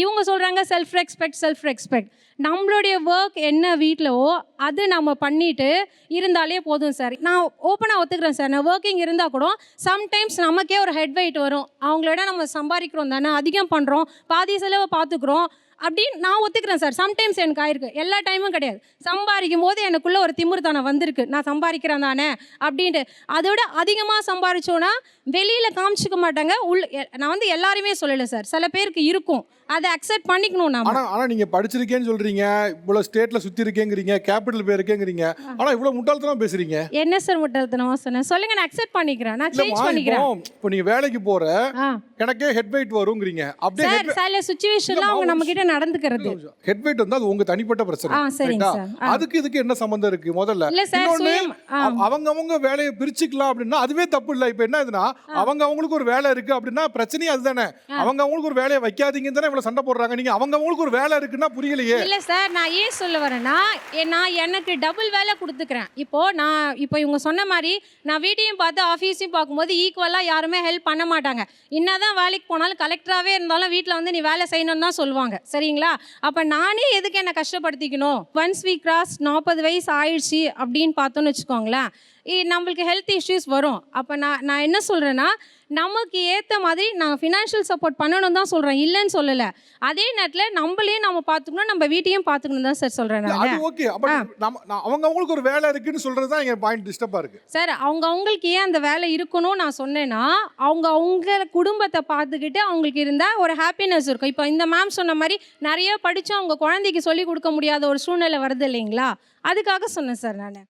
இவங்க சொல்கிறாங்க self respect self respect நம்மளுடைய ஒர்க் என்ன வீட்டிலவோ அது நம்ம பண்ணிட்டு இருந்தாலே போதும் சார் நான் ஓப்பனாக ஒத்துக்கிறேன் சார் நான் ஒர்க்கிங் இருந்தால் கூட சம்டைம்ஸ் நமக்கே ஒரு ஹெட் வெயிட் வரும். அவங்களோட நம்ம சம்பாதிக்கிறோம் தானே அதிகம் பண்ணுறோம் பாதி செலவை பார்த்துக்குறோம். அப்படின்னு நான் ஒத்துக்கிறேன் சார். சம்டைம்ஸ் எனக்கு ஆயிருக்கு. எல்லா டைமும் கிடையாது. சம்பாதிக்கும் போது எனக்குள்ள ஒரு திமிர்த்தனம் வந்திருக்கு. நான் சம்பாதிக்கிறேன் தானே அப்படின்ட்டு. அதோட அதிகமாக சம்பாரிச்சோன்னா வெளியில் காமிச்சிக்க மாட்டாங்க. உள் நான் வந்து எல்லாருமே சொல்லலை சார். சில பேருக்கு இருக்கும். அதை அக்செப்ட் பண்ணிக்கணும் நாம. ஆனா ஆனா நீங்க படிச்சிருக்கேன்னு சொல்றீங்க. இவ்வளவு ஸ்டேட்ல சுத்தி இருக்கேங்கிறீங்க. கேபிட்டல் போயிருக்கேங்கிறீங்க ஆனா இவ்வளவு முட்டாள்தனமா பேசுறீங்க. என்ன சார் முட்டாள்தனமா சொன்னேன்? சொல்லுங்க நான் அக்செப்ட் பண்ணிக்கிறேன். நான் சேஞ்ச் பண்ணிக்கிறேன். இப்போ இப்போ நீங்க வேலைக்கு ஆ. எனக்கே ஹெட் வெயிட் வருங்கிறீங்க. அப்படியே சார் சில சுச்சுவேஷன்ல அவங்க நம்ம கிட்ட நடந்துக்கிறது. ஹெட் வெயிட் வந்து அது உங்க தனிப்பட்ட பிரச்சனை. சரிங்க? சார். அதுக்கு இதுக்கு என்ன சம்பந்தம் இருக்கு? முதல்ல. சார் இன்னொன்னு, அவங்க அவங்க வேலையை பிரிச்சுக்கலாம் அப்படின்னா அதுவே தப்பு இல்ல. இப்ப என்ன இதுனா அவங்க அவங்களுக்கு ஒரு வேலை இருக்கு அப்படின்னா பிரச்சனையே அதுதானே. அவங்க அவங்களுக்கு ஒரு வேலையை வைக்காதீங்கன்னு தானே இவ்வளவு சண்டை போடுறாங்க. நீங்க அவங்க அவங்களுக்கு ஒரு வேலை இருக்குன்னா புரியலையே. இல்ல சார் நான் ஏன் சொல்ல வரேன்னா நான் எனக்கு டபுள் வேலை கொடுத்துக்கிறேன். இப்போ நான் இப்போ இவங்க சொன்ன மாதிரி நான் வீட்டையும் பார்த்து ஆஃபீஸையும் பார்க்கும்போது ஈக்குவலாக யாருமே ஹெல்ப் பண்ண மாட்டாங்க. என்னதான் வேலைக்கு போனாலும் கலெக்டராகவே இருந்தாலும் வீட்டில் வந்து நீ வேலை செய்யணும்னு தான் சொல்லுவாங்க. சரிங்களா? அப்போ நானே எதுக்கு என்னை கஷ்டப்படுத்திக்கணும்? ஒன்ஸ் வீக் கிராஸ் நாற்பது வயசு ஆயிடுச்சு அப்படின்னு பார்த்தோன்னு வச்சுக்கோங்களேன். நம்மளுக்கு ஹெல்த் இஷ்யூஸ் வரும். அப்போ நான் நான் என்ன சொல்கிறேன்னா நமக்கு ஏற்ற மாதிரி நான் ஃபினான்ஷியல் சப்போர்ட் பண்ணணும் தான் சொல்கிறேன் இல்லைன்னு சொல்லலை. அதே நேரத்தில் நம்மளையும் நம்ம பார்த்துக்கணும் நம்ம வீட்டையும் பார்த்துக்கணும் தான் சார் சொல்கிறேன் நான். ஓகே அப்ப நம்ம நான் அவங்க அவங்களுக்கு ஒரு வேலை இருக்குன்னு சொல்றது தான் எங்க பாயிண்ட் டிஸ்டர்பா இருக்கு. சார் அவங்க அவங்களுக்கு ஏன் அந்த வேலை இருக்கணும் நான் சொன்னேன்னா அவங்க அவங்க குடும்பத்தை பார்த்துக்கிட்டு அவங்களுக்கு இருந்தால் ஒரு ஹாப்பினஸ் இருக்கும். இப்போ இந்த மேம் சொன்ன மாதிரி நிறைய படித்து அவங்க குழந்தைக்கு சொல்லி கொடுக்க முடியாத ஒரு சூழ்நிலை வருது இல்லைங்களா? அதுக்காக சொன்னேன் சார் நான்.